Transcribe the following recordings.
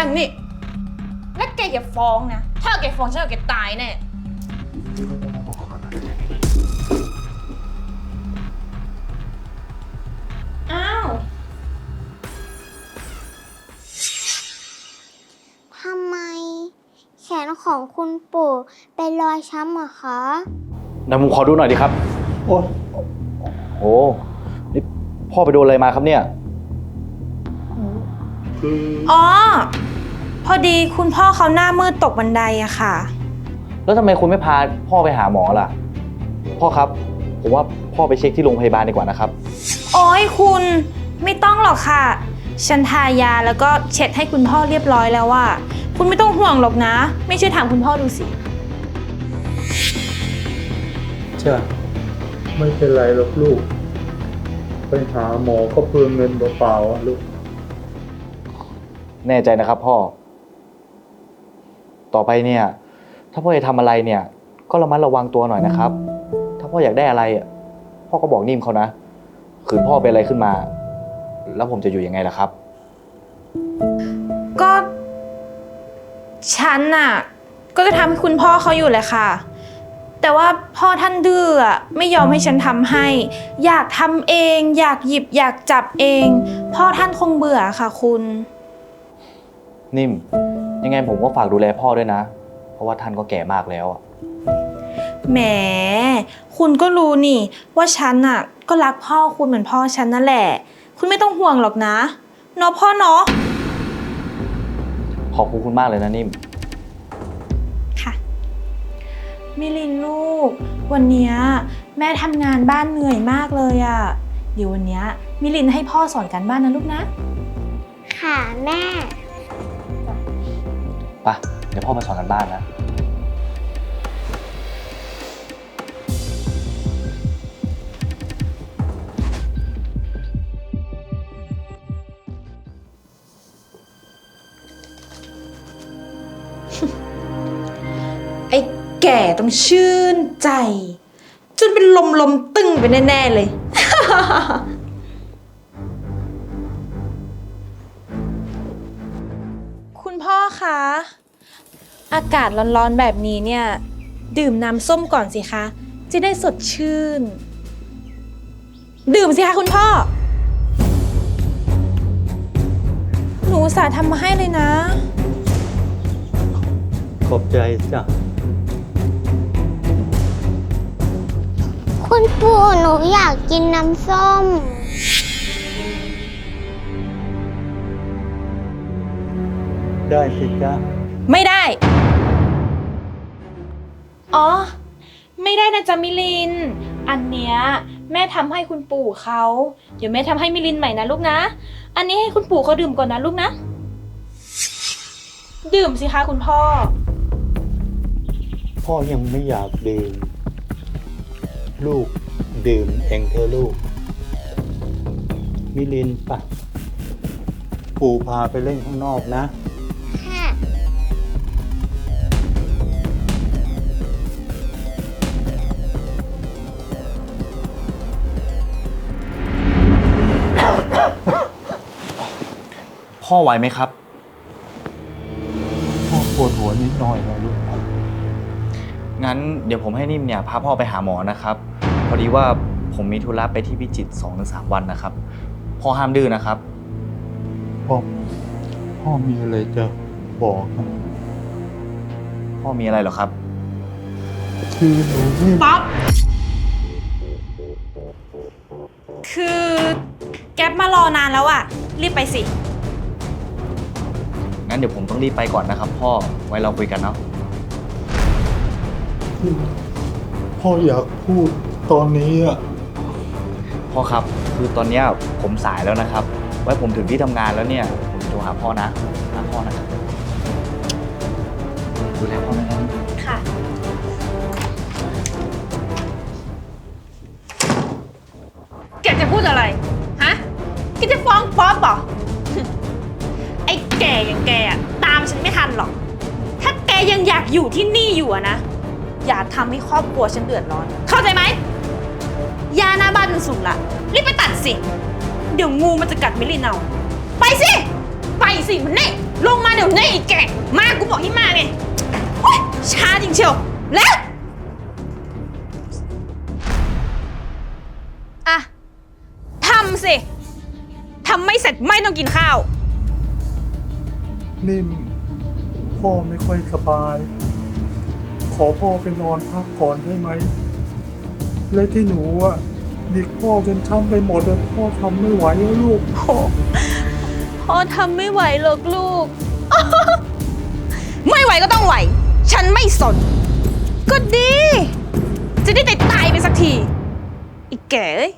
นั่งนี่ แล้วแกอย่าฟ้องนะ ถ้าแกฟ้องฉันเอาแกตายแน่ อ้าว ทำไม แขนของคุณปู่เป็นรอยช้ำเหรอคะ นายผมขอดูหน่อยดิครับ โอ้โห นี่พ่อไปโดนอะไรมาครับเนี่ย อ๋อพ อดีคุณพ่อเขาหน้ามืดตกบันไดอะค่ะ แล้วทำไมคุณไม่พาพ่อไปหาหมอล่ะ พ่อครับ ผมว่าพ่อไปเช็คที่โรงพยาบาลดีกว่านะครับ โอ้ยคุณไม่ต้องหรอกค่ะ ฉันทายาแล้วก็เช็ดให้คุณพ่อเรียบร้อยแล้วว่า คุณไม่ต้องห่วงหรอกนะ ไม่เชื่อถามคุณพ่อดูสิ จ้ะไม่เป็นไรหรอกลูก ไปหาหมอก็เปลืองเงินเปล่าๆอะลูก แน่ใจนะครับพ่อ ต่อไปเนี่ย ถ้าพ่อจะทำอะไรเนี่ย ก็ระมัดระวังตัวหน่อยนะครับ ถ้าพ่ออยากได้อะไรอะพ่อก็บอกนิ่มเขานะขืนพ่อเป็นอะไรขึ้นมา แล้วผมจะอยู่ยังไงล่ะครับ ก็ ฉันน่ะ ก็จะทำให้คุณพ่อเขาอยู่แหละค่ะ แต่ว่าพ่อท่านดื้ออะไม่ยอมให้ฉันทำให้ อยากทำเอง อยากหยิบอยากจับเอง พ่อท่านคงเบื่อค่ะคุณ นิ่ม ยังไงผมก็ฝากดูแลพ่อด้วยนะ เพราะว่าท่านก็แก่มากแล้วอะแหม คุณก็รู้นี่ ว่าฉันน่ะ ก็รักพ่อคุณเหมือนพ่อฉันนั่นแหละ คุณไม่ต้องห่วงหรอกนะเนาะพ่อเนาะขอบคุณคุณมากเลยนะนิ่ม ค่ะ มิลินลูก วันเนี้ยแม่ทำงานบ้านเหนื่อยมากเลยอะ่ะ เดี๋ยววันเนี้ยมิลินให้พ่อสอนการบ้านนะลูกนะ ค่ะแม่ไปะเดี๋ยวพ่อมาสอนกันบ้านนะ ไอ้แก่ต้องชื่นใจ จนเป็นลมลมๆตึงไปแน่ ๆ เลย พ่อคะ อากาศร้อนๆแบบนี้เนี่ย ดื่มน้ำส้มก่อนสิคะ จะได้สดชื่น ดื่มสิคะคุณพ่อ หนูอุตสาห์ทำมาให้เลยนะ ขอบใจจ้ะ คุณปู่หนูอยากกินน้ำส้ม ได้สิจ้ะไม่ได้ อ๋อ ไม่ได้นะจ๊ะมิลิน อันเนี้ยแม่ทำให้คุณปู่เขา เดี๋ยวแม่ทำให้มิลินใหม่นะลูกนะ อันนี้ให้คุณปู่เขาดื่มก่อนนะลูกนะ ดื่มสิคะคุณพ่อ พ่อยังไม่อยากดื่ม ลูกดื่มเองเธอะลูก มิลินปะ ปู่พาไปเล่นข้างนอกนะค่ะ พ่อไหวไหมครับ พ่อปวดหัวนิดหน่อยนะลูกงั้นเดี๋ยวผมให้นิ่มเนี่ยพาพ่อไปหาหมอนะครับ พอดีว่าผมมีธุระไปที่พิจิตรสองถึงสามวันนะครับ พ่อห้ามดื้อนะครับ พ่อพ่อมีอะไรจะบอกนะพ่อมีอะไรเหรอครับ คือหนูไม่ป๊อปคือแก๊ปมารอนานแล้วอะรีบไปสิ งั้นเดี๋ยวผมต้องรีบไปก่อนนะครับ พ่อ ไว้เราคุยกันเนาะพ่ออยากพูดตอนนี้อะ พ่อครับ คือตอนเนี้ยผมสายแล้วนะครับ ไว้ผมถึงที่ทำงานแล้วเนี่ย ผมจะโทรหาพ่อนะหาพ่อนะครับ ดูแลพ่อนะครับ ค่ะ แกจะพูดอะไร ฮะ แกจะฟ้องป๊อปเหรอไอ้ แก่อย่างแกอะตามฉันไม่ทันหรอก ถ้าแกยังอยากอยู่ที่นี่อยู่อะนะ อย่าทำให้ครอบครัวฉันเดือดร้อน เข้าใจไหม ยาหน้าบ้านมันสูงละ รีบไปตัดสิ เดี๋ยวงูมันจะกัดมิลินเอา ไปสิ ไปสิมันนี่ ลงมาเดี๋ยวนี้อีกแกมากูบอกให้มาไงโอ๊ยช้าจริงเชียว แล้ว อะทำสิ ทำไม่เสร็จไม่ต้องกินข้าว นิ่ม พ่อไม่ค่อยสบาย ขอพ่อไปนอนพักก่อนได้ไหม และที่หนูอะหยิกพ่อจนช้ำไปหมดเลยพ่อทำไม่ไหวแล้วลูกพ่อทำไม่ไหวหรอกลูก ไม่ไหวก็ต้องไหว ฉันไม่สน ก็ดี จะได้ตายตายๆไปสักที อีกแก่เอ้ย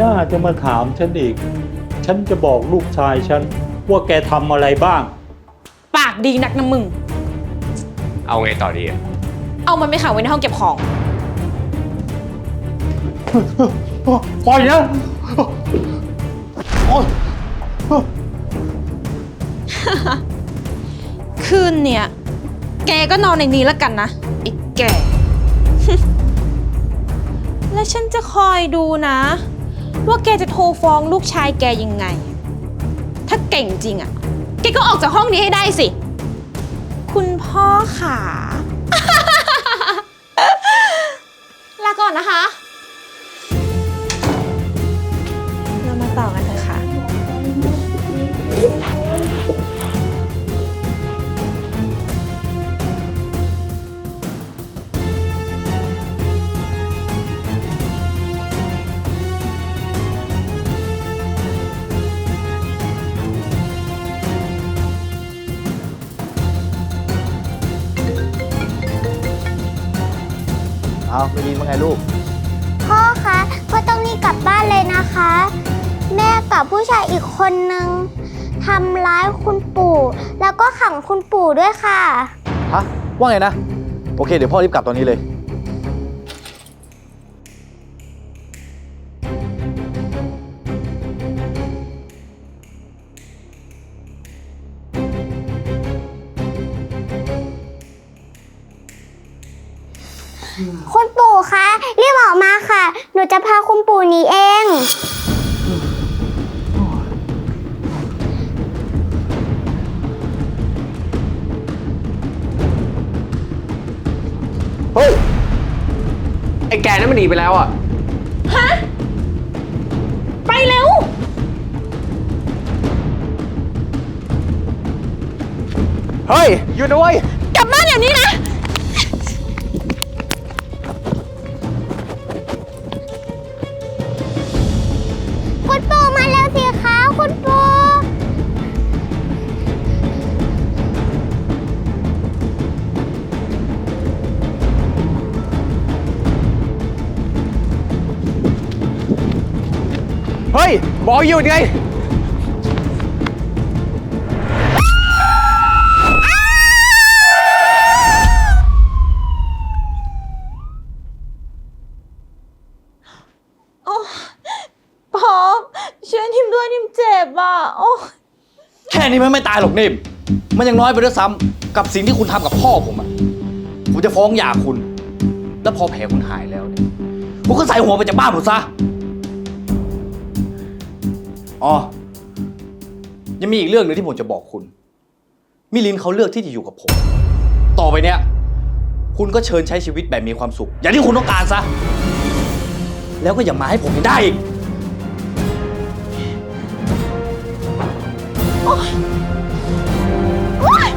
น้าจะมาถามฉันอีก ฉันจะบอกลูกชายฉัน ว่าแกทำอะไรบ้าง ปากดีนักนะมึง เอาไงต่อดีอะเอามันไปขังไว้ในห้องเก็บของ ปล่อยนะโอ๊ยคืนเนี่ย แกก็นอนในนี้แล้วกันนะไอ้แกและฉันจะคอยดูนะ ว่าแกจะโทรฟ้องลูกชายแกยังไง ถ้าเก่งจริงอะแกก็ออกจากห้องนี้ให้ได้สิ คุณพ่อขา เอาไม่ดีว่าไงลูก พ่อคะพ่อต้องรีบกลับบ้านเลยนะคะ แม่กับผู้ชายอีกคนนึงทำร้ายคุณปู่ แล้วก็ขังคุณปู่ด้วยค่ะ ฮะ ว่าไงนะ โอเค เดี๋ยวพ่อรีบกลับตอนนี้เลย แกนั่นมันหนีไปแล้วอะไปเร็วเฮ้ย อยู่นะเว้ย กลับบ้านเดี๋ยวนี้นะ ฮ้ย บอกอยู่ไงพ่อช่วยทิมด้วยทิมเจ็บอะ โอ้แค่นี้มันไม่ตายหรอกนิ่มมันยังน้อยไปด้วยซ้ำกับสิ่งที่คุณทำกับพ่อผมอะผมจะฟ้องหย่าคุณ แล้วพอแผลคุณหายแล้วเนี่ยคุณก็ใส่หัวไปจากบ้านผมซะ อ๋อ ยังมีอีกเรื่องหนึงที่ผมจะบอกคุณ มิลินเขาเลือกที่จะอยู่กับผม ต่อไปเนี่ย คุณก็เชิญใช้ชีวิตแบบมีความสุข อย่างที่คุณต้องการซะ แล้วก็อย่ามาให้ผมเห็นได้อีก โอ๊ย